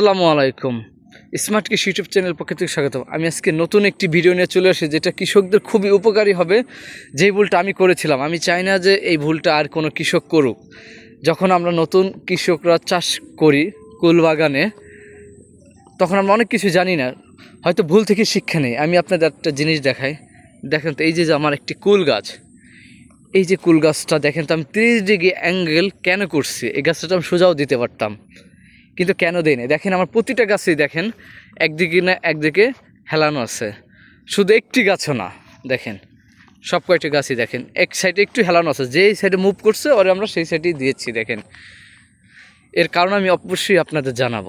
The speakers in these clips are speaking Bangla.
আসসালামু আলাইকুম। স্মার্ট কৃষি ইউটিউব চ্যানেল পক্ষ থেকে স্বাগত আমি আজকে নতুন একটি ভিডিও নিয়ে চলে আসি, যেটা কৃষকদের খুবই উপকারী হবে। যেই ভুলটা আমি করেছিলাম, আমি চাই না যে এই ভুলটা আর কোনো কৃষক করুক। যখন আমরা নতুন কৃষকরা চাষ করি কুল বাগানে তখন আমরা অনেক কিছু জানি না, হয়তো ভুল থেকে শিক্ষা নেই। আমি আপনাদের একটা জিনিস দেখাই। দেখেন তো, এই যে যে আমার একটি কুল গাছ, এই যে কুল গাছটা দেখেন তো, আমি তিরিশ ডিগ্রি অ্যাঙ্গেল কেন করছি? এই গাছটা আমি সোজাও দিতে পারতাম। কিন্তু কেন দেয় না দেখেন আমার প্রতিটা গাছেই দেখেন, একদিকে না একদিকে হেলানো আছে। শুধু একটি গাছও না, দেখেন, সব কয়টি গাছই দেখেন, এক সাইডে একটু হেলানো আছে। যেই সাইডে মুভ করছে, ওরে আমরা সেই সাইডেই দিয়েছি, দেখেন। এর কারণ আমি অবশ্যই আপনাদের জানাব।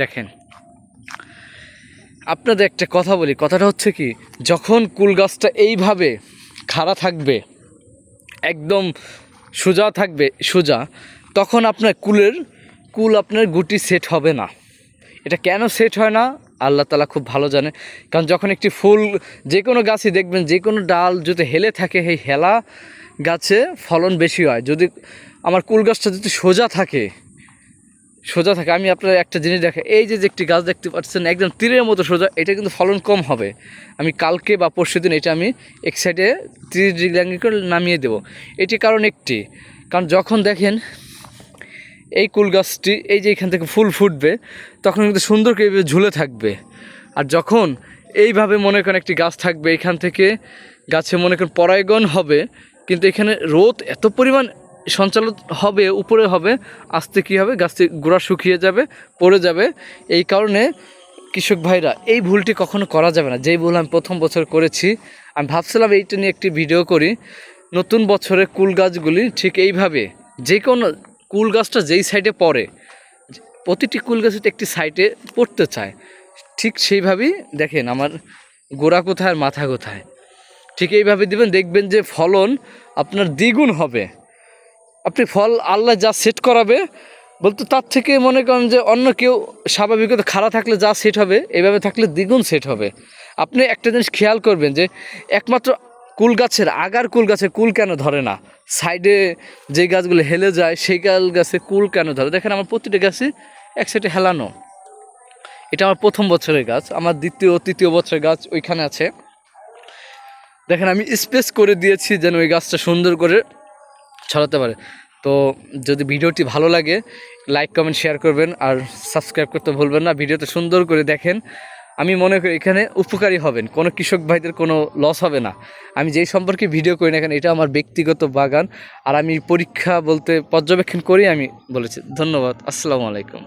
দেখেন, আপনাদের একটা কথা বলি, কথাটা হচ্ছে কি, যখন কুল গাছটা এইভাবে খাড়া থাকবে, একদম সোজা থাকবে, সোজা, তখন আপনার কুলের কুল আপনার গুটি সেট হবে না। এটা কেন সেট হয় না? আল্লাহ তালা খুব ভালো জানে। কারণ যখন একটি ফুল যে কোনো গাছই দেখবেন, যে কোনো ডাল যদি হেলে থাকে, সেই হেলা গাছে ফলন বেশি হয়। যদি আমার কুল গাছটা যদি সোজা থাকে সোজা থাকে, আমি আপনার একটা জিনিস দেখা, এই যে একটি গাছ দেখতে পাচ্ছেন, একদম তীরের মতো সোজা, এটা কিন্তু ফলন কম হবে। আমি কালকে বা পরশু দিন এটা আমি এক সাইডে তিরিশ ডিগ্রি করে নামিয়ে দেবো। এটি কারণ একটি। কারণ যখন দেখেন এই কুল গাছটি, এই যে এখান থেকে ফুল ফুটবে, তখন কিন্তু সুন্দর করে ঝুলে থাকবে। আর যখন এইভাবে মনে করেন একটি গাছ থাকবে, এখান থেকে গাছে মনে করেন পরাগন হবে, কিন্তু এখানে রোদ এত পরিমাণ সঞ্চালন হবে, উপরে হবে, আস্তে কী হবে, গাছটি গোড়া শুকিয়ে যাবে, পড়ে যাবে। এই কারণে কৃষক ভাইরা, এই ভুলটি কখনো করা যাবে না। যেই ভুল আমি প্রথম বছর করেছি, আমি ভাবছিলাম এইটা নিয়ে একটি ভিডিও করি। নতুন বছরে কুল গাছগুলি ঠিক এইভাবে যে কোনো কুল গাছটা যেই সাইডে পড়ে, প্রতিটি কুল গাছের একটি সাইডে পড়তে চায়, ঠিক সেইভাবেই দেখেন আমার গোড়া কোথায় আর মাথা কোথায়। ঠিক এইভাবে দিবেন, দেখবেন যে ফলন আপনার দ্বিগুণ হবে। আপনি ফল আল্লাহ যা সেট করাবে, বলতো তার থেকে মনে করেন যে অন্য কেউ স্বাভাবিকতা খাড়া থাকলে যা সেট হবে, এইভাবে থাকলে দ্বিগুণ সেট হবে। আপনি একটা জিনিস খেয়াল করবেন যে একমাত্র কুল গাছের, আগার কুল গাছে কুল কেন ধরে না? সাইডে যে গাছগুলো হেলে যায়, সেই গাছ গাছে কুল কেন ধরে? দেখেন আমার প্রতিটা গাছে এক সাইডে হেলানো। এটা আমার প্রথম বছরের গাছ, আমার দ্বিতীয়, তৃতীয় বছরের গাছ ওইখানে আছে। দেখেন আমি স্পেস করে দিয়েছি যেন ওই গাছটা সুন্দর করে ছড়াতে পারে। তো যদি ভিডিওটি ভালো লাগে লাইক কমেন্ট শেয়ার করবেন আর সাবস্ক্রাইব করতে ভুলবেন না। ভিডিওতে সুন্দর করে দেখেন। আমি মনে করি এখানে উপকারী হবেন। কোনো কৃষক ভাইদের কোনো লস হবে না। আমি যেই সম্পর্কে ভিডিও করি না কেন, এটা আমার ব্যক্তিগত বাগান। আর আমি পরীক্ষা বলতে পর্যবেক্ষণ করি আমি বলেছি। ধন্যবাদ। আসসালামু আলাইকুম।